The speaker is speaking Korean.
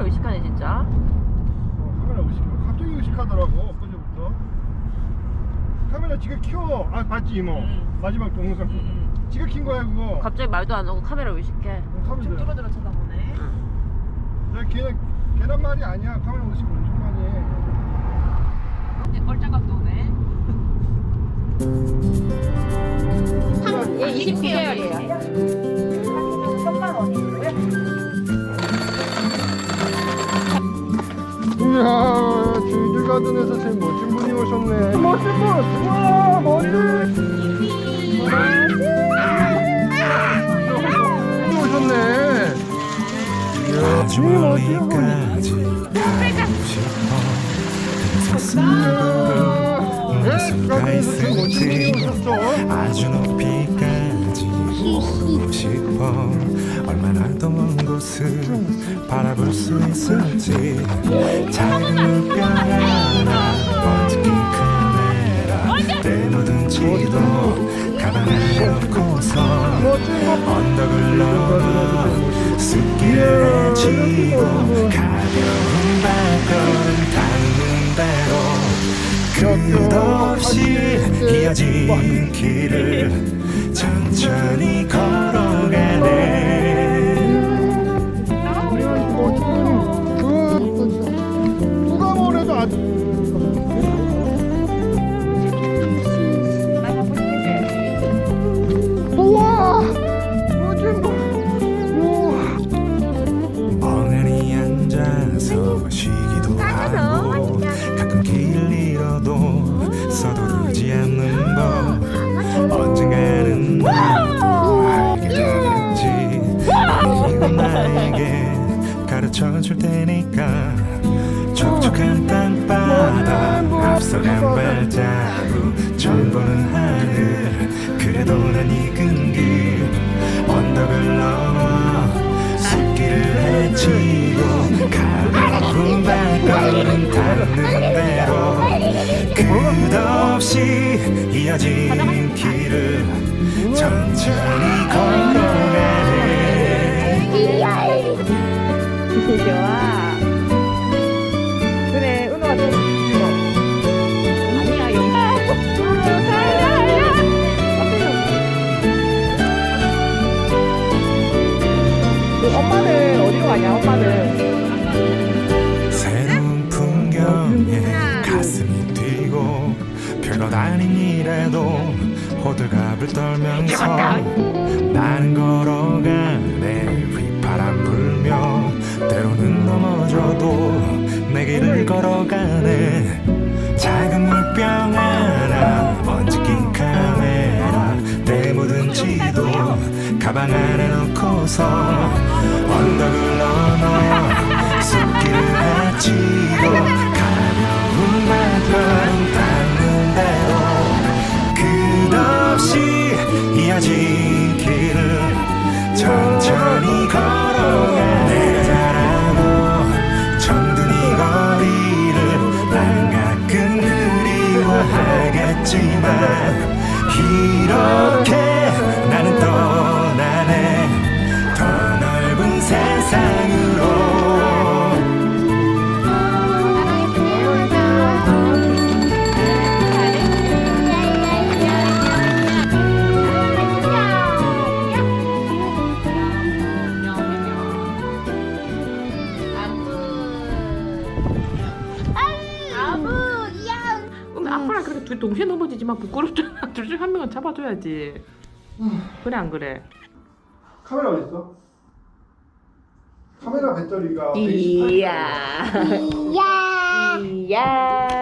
카메라 의식하네 진짜. 어, 카메라 의식 갑자기 의식하더라고 엊그제부터 카메라 지가 켜. 아 봤지 이모 응. 마지막 동영상 응, 지가 킨 거야 그거 갑자기 말도 안 하고 카메라 의식해. 어, 카메라 뚫어들어 쳐다보네. 야 걔는 걔란 말이 아니야 카메라 의식 엄청 많이 해 얼짱각도 오네. 얘 29개월이에요. 이야 주이들 가든에서 제일 멋진 분이 오셨네 멋진 분! 우와 멋진 분이 오셨네 이야 제일 멋진 네? 분이 아주 높이까지 싶어 얼마나 더 먼 곳을 바라볼 수 있을지. 작은 물병 하나 어떻게 카메라. 내 모든 지도 가방 안에 넣고서 언덕을 넘어 숲길을 헤치고 가벼운 발걸음 닿는 대로 끝없이 이어진 길을 천천히 걸어 가네 줄 테니까 촉촉한 땅바닥 앞서간 발자국 처음 보는 하늘. 그래도 난 익은 길 언덕을 넘어 숲길을 헤치고 가벼운 발걸음 닿는 대로 끝없이 이어진 길을 천천히 엄마는 어디로 가냐, 엄마는? 새로운 풍경에 가슴이 뛰고 별것 아닌 일에도 호들갑을 떨면서 나는 걸어가네 휘파람 불며 때로는 넘어져도 내 길을 걸어가네 작은 물병 하나 먼지 낀 카메라 내 모든 지도 가방 안에 넣 고서 언덕을 넘어 숲길을 헤치고 가벼운 발걸음 닿는 대로 끝없이 이어진 둘이 동시에 넘어지지만 부끄럽잖아. 둘 중 한 명은 잡아줘야지. 그래 안 그래? 카메라 어디 있어? 카메라 배터리가 이야. 이야. 이야.